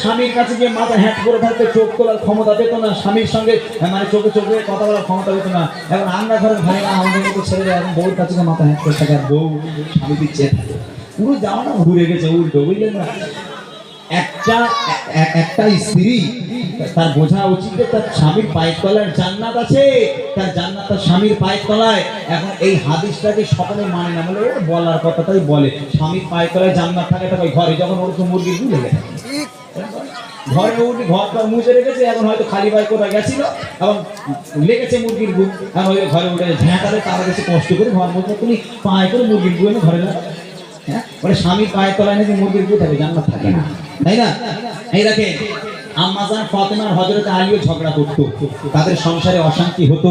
স্বামীর কাছে গিয়ে মাথা হ্যাট করে থাকতে চোখ তোলার ক্ষমতা পেত না, স্বামীর সঙ্গে মানে চোখে চোখে কথা বলার ক্ষমতা পেত না। এখন আমরা ঘরের ভাইরা আমাদের মতো ছেলেরা, এখন বউর কাছে মাথা হ্যাট করে থাকে, আর বউ স্বামী দিচ্ছে পুরো যাওয়া না ঘুরে গেছে, উল্টো, বুঝলেন না? একটা একটা স্ত্রী, তার বোঝা উচিত যে তার স্বামীর পায়ের তলায় জান্নাত আছে, তার জান্নাত তার স্বামীর পায়ের তলায়। এখন এই হাদিসটাকে সকলে মানে না বলে বলার কথাটাই বলে, স্বামীর পায়ের তলায় জান্নাত থাকে, তবে ঘরে যখন ওর তো মুরগিরগুলো লেগে থাকে। হ্যাঁ? স্বামীর পায়ের তলায় নাকি মুরগির থাকে? থাকে না। তাই না? এই আম্মাজান ঝগড়া করতো। তাদের সংসারে অশান্তি হতো।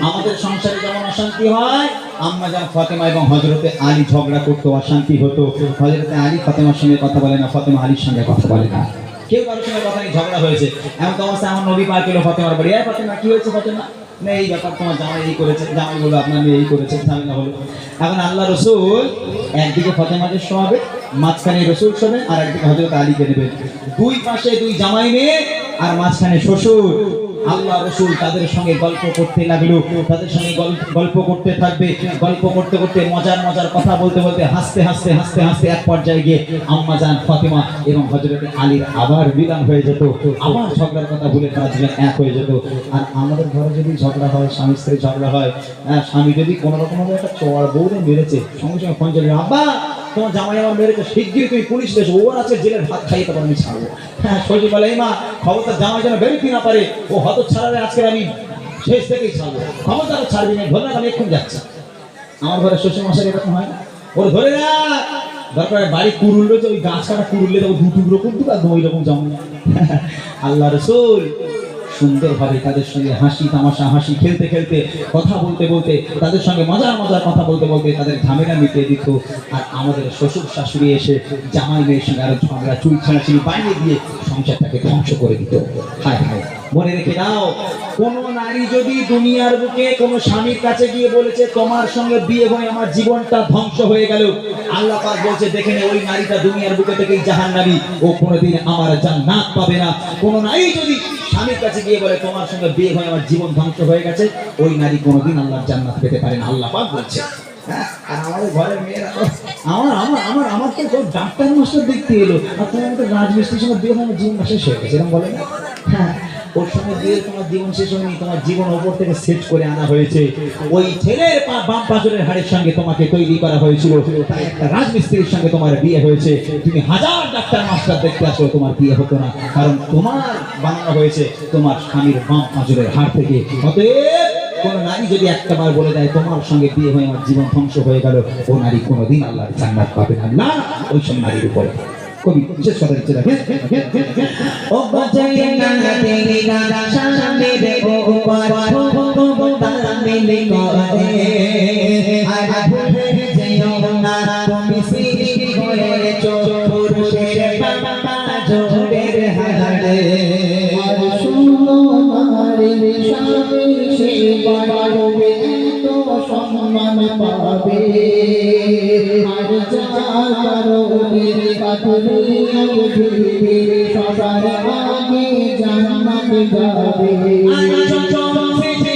আমাদের সংসারে যেমন অশান্তি হয় আম্মাজান ফাতেমা এবং হজরতে আলী ঝগড়া করতো, অশান্তি হতো। হজরতে আলী ফাতেমার সঙ্গে কথা বলে না, ফাতেমা আলীর সঙ্গে কথা বলে না। কেউ কারোর সঙ্গে কথা নিয়ে ঝগড়া হয়েছে। এমন তো অবস্থা আমার নবী পার কিলো ফাতেমার বাড়ি ফতে ফাতেমা, কি হয়েছে ফাতেমা? না, এই ব্যাপার তোমার জামাই এই করেছে, জামাই বলো আপনার মেয়ে এই করেছে ঝামেলা হলো। এখন আল্লাহ রসুল একদিকে ফতেমাকে শোয়াবে, মাঝখানে রসুল শোবেন, আর একদিকে হজরত আলীকে নেবেন। দুই পাশে দুই জামাই মেয়ে, আর মাঝখানে শ্বশুর। আল্লাহ রসুল তাদের সঙ্গে গল্প করতে লাগল তাদের সঙ্গে গল্প করতে থাকবে গল্প করতে করতে মজার মজার কথা বলতে বলতে হাসতে হাসতে হাসতে হাসতে এক পর্যায়ে গিয়ে আম্মা জান ফাতেমা এবং হজরত আলীর আবার মিলন হয়ে যেত আবার ঝগড়ার কথা ভুলে তারা দুজন এক হয়ে যেত। আর আমাদের ঘরে যদি ঝগড়া হয় স্বামী স্ত্রী ঝগড়া হয় হ্যাঁ, স্বামী যদি কোনো রকম ভাবে একটা চোয়ার বউরে মেরেছে সঙ্গে সঙ্গে ফোন চলে আব্বা তোমার জামাই আমার মেরেছে শিগগিরই তুমি পুলিশ দেশ ও আছে জেলের ভাত খাইয়ে তখন আমি ছাড়বো। হ্যাঁ সজীব বলে মা খবরটা জামা যেন বেরোতে না পারে, ও হত ছাড়াবে আজকে আমি শেষ থেকেই ছাড়বো। ক্ষমতা ছাড়বি না, ধরে আমি এক্ষুন যাচ্ছি। আমার ঘরে শ্বশুর মশাই এরকম হয় ওর ধরে না দরকার বাড়ি কুড়ুল রয়েছে, ওই গাছ কাটা কুড়ুললে তখন দু টুকরো করতে আর ওই রকম জমা। আল্লাহ রসুল। সুন্দরভাবে তাদের সঙ্গে হাসি তামাশা, হাসি খেলতে খেলতে, কথা বলতে বলতে, তাদের সঙ্গে মজার মজার কথা বলতে বলতে তাদের ঝামেলা মিটিয়ে দিত। আর আমাদের শ্বশুর শাশুড়ি এসে জামাই মেয়ের সঙ্গে আরও ঝগড়া চুল ছাড়াছুড়ি বাইরে দিয়ে সংসারটাকে ধ্বংস করে দিত। হায় হায়, মনে রেখে দাও, কোন নারী যদি দুনিয়ার বুকে কোন স্বামীর কাছে গিয়ে বলেছে, তোমার সঙ্গে বিয়ে হয়ে আমার জীবনটা ধ্বংস হয়ে গেল। আল্লাহ পাক বলছে, দেখে নে, ওই নারীটা দুনিয়ার বুকে থেকেই জাহান নারী ও কোনোদিন আমার জান্নাত পাবে না। কোন নারী যদি স্বামীর কাছে গিয়ে বলে তোমার সঙ্গে বিয়ে হয়ে আমার জীবন ধ্বংস হয়ে গেছে। ওই নারী কোনোদিন আল্লাহর জান্নাত পেতে পারে না। আল্লাহ পাক বলছে। হ্যাঁ, আর আমাদের ঘরের মেয়েরা আমার আমার আমার আমার তো কেউ ডাক্তার মাস্টার দেখতে এলো। আর তোমার মতো রাজমিস্ত্রির সঙ্গে বিয়ে হয়ে আমার জীবন শেষ হয়ে গেছে এরকম বলে না? হ্যাঁ জীবন শেষ তোমার থেকে সেট করে আনা হয়েছে। ওই হাড়ের সঙ্গে তোমাকে তৈরি করা হয়েছিল। রাজমিস্ত্রির সঙ্গে তোমার বিয়ে হয়েছে। তুমি হাজার মাস্টার তোমার বিয়ে হতো না। কারণ তোমার বানানো হয়েছে তোমার স্বামীর বাম পাজরের হাড় থেকে। অতএব কোন নারী যদি একটা বার বলে দেয়, তোমার সঙ্গে বিয়ে হয়ে আমার জীবন ধ্বংস হয়ে গেল, ও নারী কোনোদিন জান্নাত পাবে না, ওই সব নারীর উপরে। কবি, বিশেষ কথা দিচ্ছে দেখে ও বাজাই না তেরি না সামনে ও উপর ভুবু তামিল করে আর কারণে কাটলে পৃথিবী সবার আগে জান্নাত যাবে আর চোখে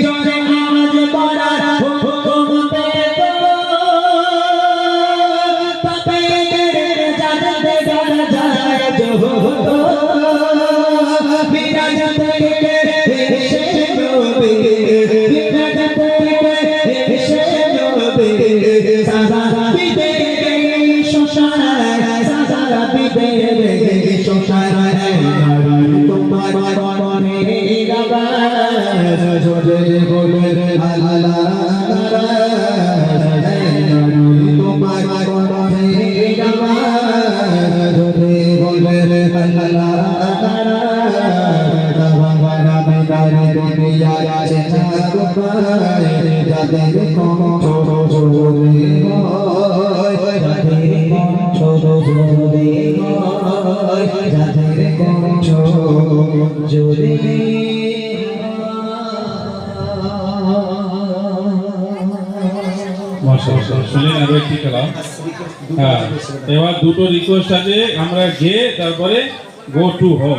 ಮಾತರಿಕೆ মাশাআল্লাহ শুনলেন আরও একটি কালাম হ্যাঁ এবার দুটো রিকোয়েস্ট আছে, আমরা গিয়ে তারপরে গো টু হোম